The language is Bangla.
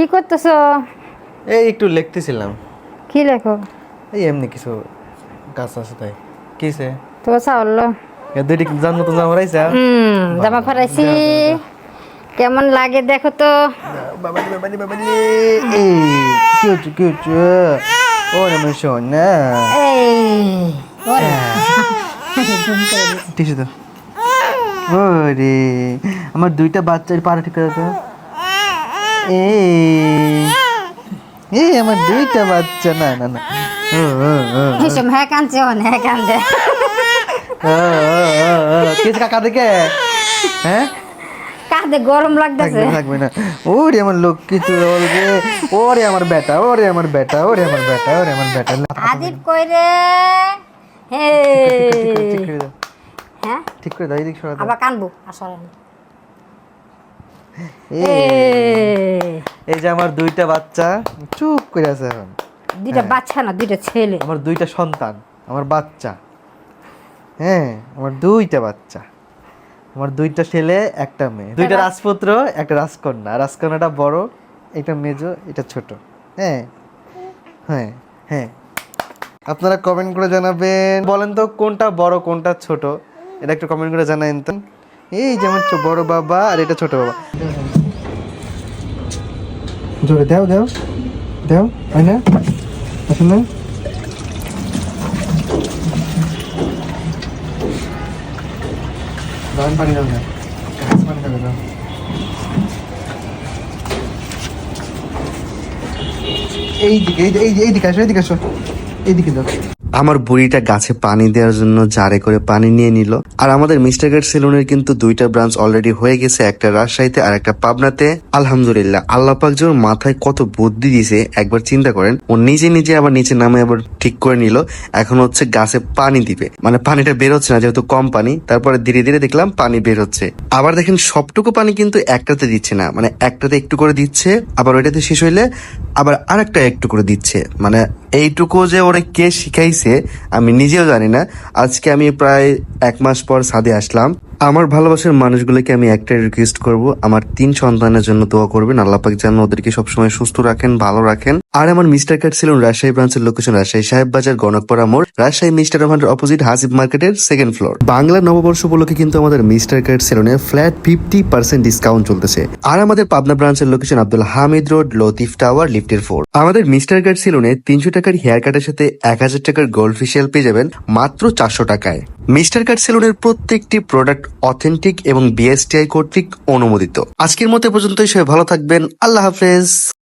কি করতেছো? এই একটু লিখতেছিলাম। কি লেখো? এই এমনি কিছু কাজ আছে তাই। কিসে তো চাউল। এ দুইটি জান মতো জামা রাইছা হুম জামা ফরাইছি কেমন লাগে দেখো তো। এই কি হচ্ছে ও আমার সোনা। এই তো ওরে আমার দুইটা বাচ্চার পাড়া ঠিক আছে এই এই আমার দুইটা বাচ্চা না না না। হিসেম হ্যাঁ কানছে হন হ্যাঁ ও, ও। কাকা দেখে হ্যাঁ? কাঁদে গরম লাগতেছে। থাকবে না ওরে আমার লক্ষ্মী চুরল রে। ওরে আমার বেটা ওরে আমার বেটা ওরে আমার বেটা ওরে আমার বেটা। আদিব কই রে? হে ঠিক করে হ্যাঁ? ঠিক করে দাও এদিক সরা আবার কানবো আসলে এই এই। যে আমার দুইটা বাচ্চা চুপ করে আছে এখন। দুইটা বাচ্চা না দুইটা ছেলে। আমার দুইটা সন্তান আমার বাচ্চা। হ্যাঁ আমার দুইটা বাচ্চা। আমার দুইটা ছেলে একটা মেয়ে। দুইটা রাজপুত্র একটা রাজকন্যা। রাজকন্যাটা বড় এটা মেজো এটা ছোট। হ্যাঁ। হ্যাঁ হ্যাঁ। আপনারা কমেন্ট করে জানাবেন। বলেন তো কোনটা বড় কোনটা ছোট? এটা একটু কমেন্ট করে জানাবেন তো। এই যেমন বড় বাবা আর এটা ছোট বাবা। জোরে দাও দাও দাও, হয় না? আসুন না। দাও এই দিকে এই এই এই দিকে আসো এই দিকে আসো। এই দিকে দাও। আমার বুড়িটা গাছে পানি দেওয়ার জন্য জারে করে পানি নিয়ে নিল। আর আমাদের মিস্টার গেট সেলুনের কিন্তু দুইটা ব্রাঞ্চ অলরেডি হয়ে গেছে, একটা রাজশাহীতে আর একটা পাবনাতে। আলহামদুলিল্লাহ, আল্লাহ পাক যে মাথায় কত বুদ্ধি দিছে একবার চিন্তা করেন। ও নিজে নিজে আবার নিচে নামে আবার ঠিক করে নিল। এখন হচ্ছে গাছে পানি দিবে। মানে পানিটা বের হচ্ছে না, যেহেতু কম পানি। তারপরে ধীরে ধীরে দেখলাম পানি বের হচ্ছে। আবার দেখেন সবটুকু পানি কিন্তু একটাতে দিচ্ছে না। মানে একটাতে একটু করে দিচ্ছে, আবার ওইটাতে শেষ হইলে আবার আরেকটা একটু করে দিচ্ছে। মানে এইটুকু যে ওরা কে শিখাইছে আমি নিজেও জানি না। আজকে আমি প্রায় এক মাস পর সাদে আসলাম। আমার ভালোবাসার মানুষগুলোকে আমি একটাই রিকোয়েস্ট করব, আমার তিন সন্তানের জন্য দোয়া করবেন আল্লাহ পাক যেন ওদেরকে সবসময় সুস্থ রাখেন, ভালো রাখেন। আর আমার মিস্টার কার্ড ছিল রাজশাহী ব্রাঞ্চের লোকেশন রাজশাহী সাহেব বাজার, গণকপাড়া মোড়, রাজশাহী মিস্টার রহমানের অপোজিট হাসিব মার্কেটের সেকেন্ড ফ্লোর বাংলা নববর্ষ উপলক্ষে কিন্তু আমাদের মিস্টার কার্ড সেলুনে ফ্ল্যাট ফিফটি পার্সেন্ট ডিসকাউন্ট চলতেছে। আর আমাদের পাবনা ব্রাঞ্চের location Abdul Hamid road Latif tower লিফটের ফোর আমাদের মিস্টার কার্ড সেলুনে তিনশো টাকার হেয়ার কাটের সাথে এক হাজার টাকার গোল্ড ফেশিয়াল পেয়ে যাবেন মাত্র চারশো টাকায়। মিস্টার কার্ড সেলুনের প্রত্যেকটি প্রোডাক্ট অথেন্টিক এবং বিএসটিআই কর্তৃক অনুমোদিত। আজকের মতো পর্যন্তই সবাই ভালো থাকবেন। আল্লাহ হাফেজ।